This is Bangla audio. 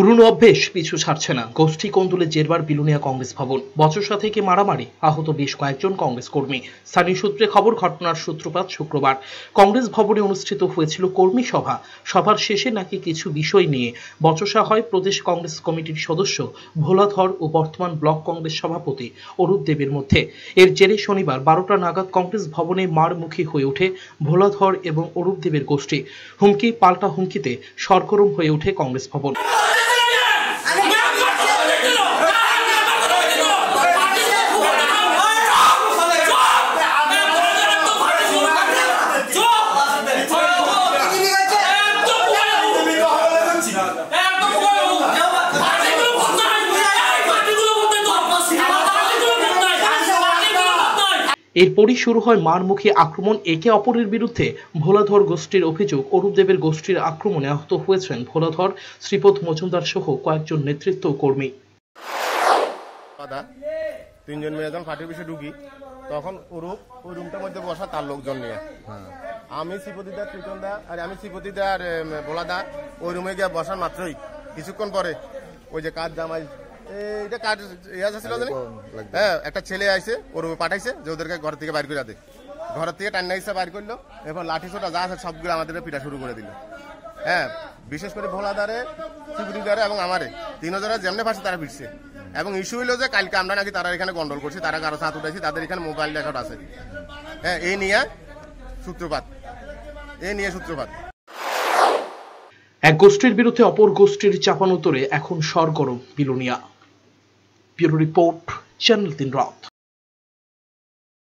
পুরনো অভ্যেস পিছু ছাড়ছে না। গোষ্ঠী কন্দুলে জেরবার বিলুনিয়া কংগ্রেস ভবন। বচসা থেকে মারামারি, আহত বেশ কয়েকজন কংগ্রেস কর্মী। স্থানীয় সূত্রে খবর, ঘটনার সূত্রপাত শুক্রবার। কংগ্রেস ভবনে অনুষ্ঠিত হয়েছিল কর্মী সভা। সভার শেষে নাকি কিছু বিষয় নিয়ে বচসা হয় প্রদেশ কংগ্রেস কমিটির সদস্য ভোলাধর ও বর্তমান ব্লক কংগ্রেস সভাপতি অরূপ দেবের মধ্যে। এর জেরে শনিবার বারোটা নাগাদ কংগ্রেস ভবনে মারমুখী হয়ে ওঠে ভোলাধর এবং অরূপ দেবের গোষ্ঠী। হুমকি, পাল্টা হুমকিতে সরগরম হয়ে ওঠে কংগ্রেস ভবন। এরপরই শুরু হয় মারমুখী আক্রমণ। একে অপরের বিরুদ্ধে ভোলাধর গোষ্ঠীর অভিযোগ। অরূপদেবের গোষ্ঠীর আক্রমণে আহত হয়েছেন ভোলাধর শ্রীপদ মজুমদার সহ কয়েকজন নেতৃত্ব কর্মী। দাদা তিনজন মিলে যখন পার্টির পিছিয়ে ঢুকি তখন ওরূপ ওই রুমটার মধ্যে বসা তার লোকজন নিয়ে। আমি শ্রীপতিদা কীর্তনদা আর আমি শ্রীপতিদা আর ভোলাদা ওই রুমে গিয়ে বসার মাত্রই। কিছুক্ষণ পরে ওই যে কাজ জামাই এইটা কাজ ইয়া ছিল জানি? হ্যাঁ একটা ছেলে আইছে ওর পাঠাইছে যে ওদেরকে ঘর থেকে বাইর করে দে। ঘর থেকে টান্না হিসেবে বাইর করল এরপর লাঠি ছোটা যা আছে সবগুলো আমাদের পিটা শুরু করে দিল। হ্যাঁ বিশেষ করে ভোলাদারে শিবরিদারে এবং আমারে তিনজনে যেমনি পারছে তারা ফিরছে এবং ইস্যু হইল যে কালকে আমরা নাকি তারা এখানে গন্ডল করছি তারা কারও সাথ উঠাইছি তাদের এখানে মোবাইল রেকর্ড আছে। হ্যাঁ এই নিয়ে সূত্রপাত। এই নিয়ে সূত্রপাত। এক গোষ্ঠীর বিরুদ্ধে অপর গোষ্ঠীর চাপানোতরে এখন সরগরম Belonia. Bureau Report, General Tin Route.